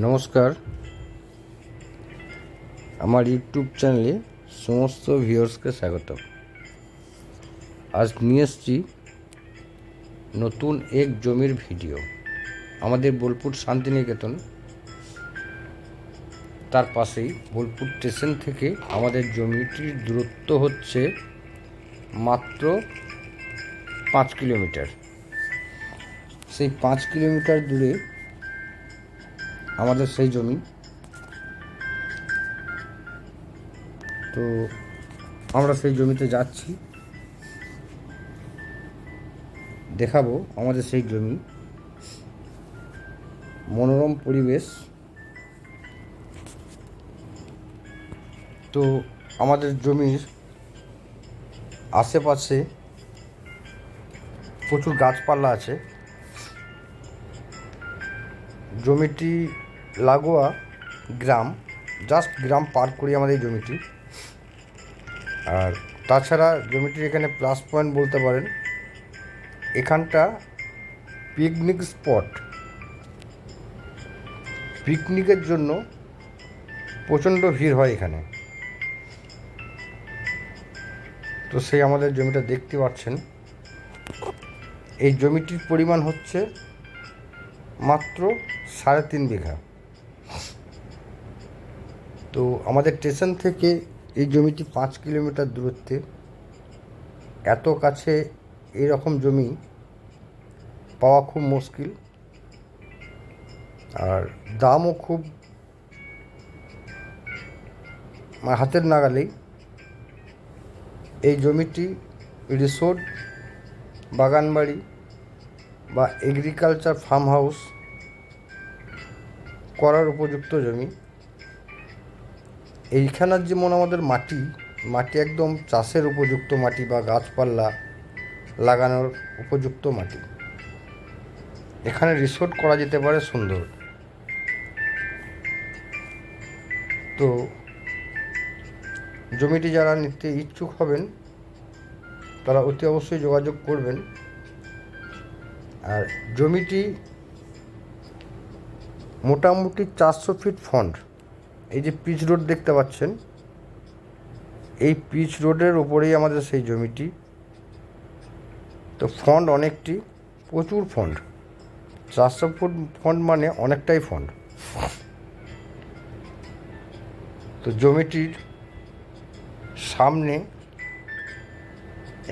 নমস্কার। আমার ইউটিউব চ্যানেলে সমস্ত ভিউয়ার্সকে স্বাগত আজ নিয়ে এসছি নতুন এক জমির ভিডিও। আমাদের বোলপুর শান্তিনিকেতন, তার পাশেই বোলপুর স্টেশন থেকে আমাদের জমিটির দূরত্ব হচ্ছে মাত্র পাঁচ কিলোমিটার। সেই পাঁচ কিলোমিটার দূরে আমাদের সেই জমি। তো আমরা সেই জমিতে যাচ্ছি। দেখাবো আমাদের সেই জমি। মনোরম পরিবেশ। তো আমাদের জমির আশেপাশে প্রচুর গাছপালা আছে। জমিটি লাগোয়া গ্রাম জাস্ট গ্রাম পার করি আমাদের এই জমিটি। আর তাছাড়া জমিটির এখানে প্লাস পয়েন্ট বলতে পারেন, এখানটা পিকনিক স্পট পিকনিকের জন্য প্রচণ্ড ভিড় হয় এখানে। তো সেই আমাদের জমিটা দেখতে পাচ্ছেন। এই জমিটির পরিমাণ হচ্ছে মাত্র সাড়ে তিন বিঘা। তো আমাদের স্টেশন থেকে এই জমিটি পাঁচ কিলোমিটার দূরত্বে। এত কাছে এরকম জমি পাওয়া খুব মুশকিল। আর দামও খুব মানে হাতের নাগালেই। এই জমিটি রিসোর্ট, বাগানবাড়ি বা এগ্রিকালচার ফার্ম হাউস করার উপযুক্ত জমি। এইখানের যেমন আমাদের মাটি মাটি একদম চাষের উপযুক্ত মাটি বা গাছপালা লাগানোর উপযুক্ত মাটি। এখানে রিসোর্ট করা যেতে পারে সুন্দর। তো জমিটি যারা নিতে ইচ্ছুক হবেন, তারা অতি অবশ্যই যোগাযোগ করবেন। আর জমিটি মোটামুটি চারশো ফিট ফন্ড এই যে পিচ রোড দেখতে পাচ্ছেন, এই পিচ রোডের ওপরেই আমাদের সেই জমিটি। তো ফন্ড অনেকটি, প্রচুর ফন্ড চারশো ফুট ফন্ড মানে অনেকটাই ফন্ড তো জমিটির সামনে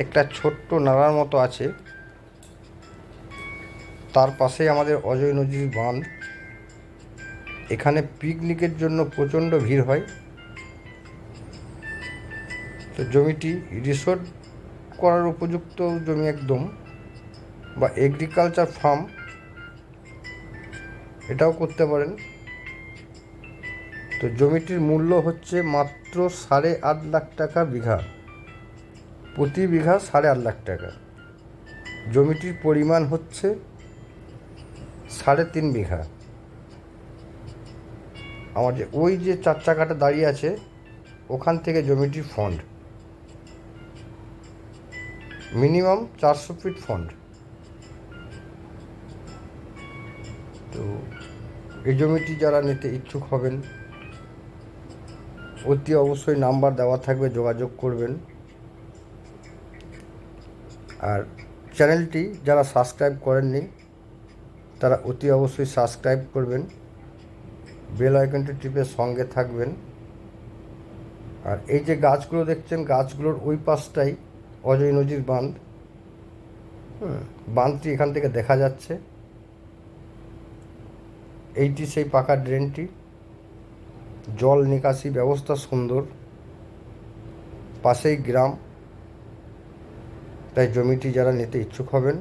একটা ছোট্ট নালার মতো আছে। তার পাশেই আমাদের অজয় নদীর বাঁধ। এখানে পিকনিকের জন্য প্রচণ্ড ভিড় হয়। তো জমিটি রিসোর্ট করার উপযুক্ত জমি একদম বা এগ্রিকালচার ফার্ম এটাও করতে পারেন। তো জমিটির মূল্য হচ্ছে মাত্র সাড়ে আট লাখ টাকা বিঘা। প্রতি বিঘা সাড়ে আট লাখ টাকা। জমিটির পরিমাণ হচ্ছে সাড়ে তিন বিঘা। আমার যে, ওই যে চার চাকাটা দাঁড়িয়ে আছে, ওখান থেকে জমিটির ফন্ড মিনিমাম চারশো ফিট ফন্ড তো, এই জমিটি যারা নিতে ইচ্ছুক হবেন, অতি অবশ্যই নাম্বার দেওয়া থাকবে, যোগাযোগ করবেন। আর চ্যানেলটি যারা সাবস্ক্রাইব করেননি তারা অতি অবশ্যই সাবস্ক্রাইব করবেন বেল আইকনটি টিপে সঙ্গে থাকবেন। আর এই যে গাছগুলো দেখছেন, গাছগুলোর ওই পাশটাই অজয় নদীর বাঁধ। বাঁধটি এখান থেকে দেখা যাচ্ছে। এইটি সেই পাকা ড্রেনটি। জল নিকাশি ব্যবস্থা সুন্দর। পাশেই গ্রাম। তাই জমিটি যারা নিতে ইচ্ছুক হবেন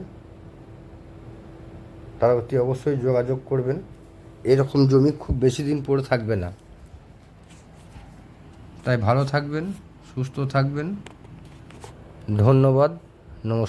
তারা অতি অবশ্যই যোগাযোগ করবেন। এরকম জমি খুব বেশি দিন পরে থাকবে না। তাই ভালো থাকবেন, সুস্থ থাকবেন। ধন্যবাদ, নমস্কার।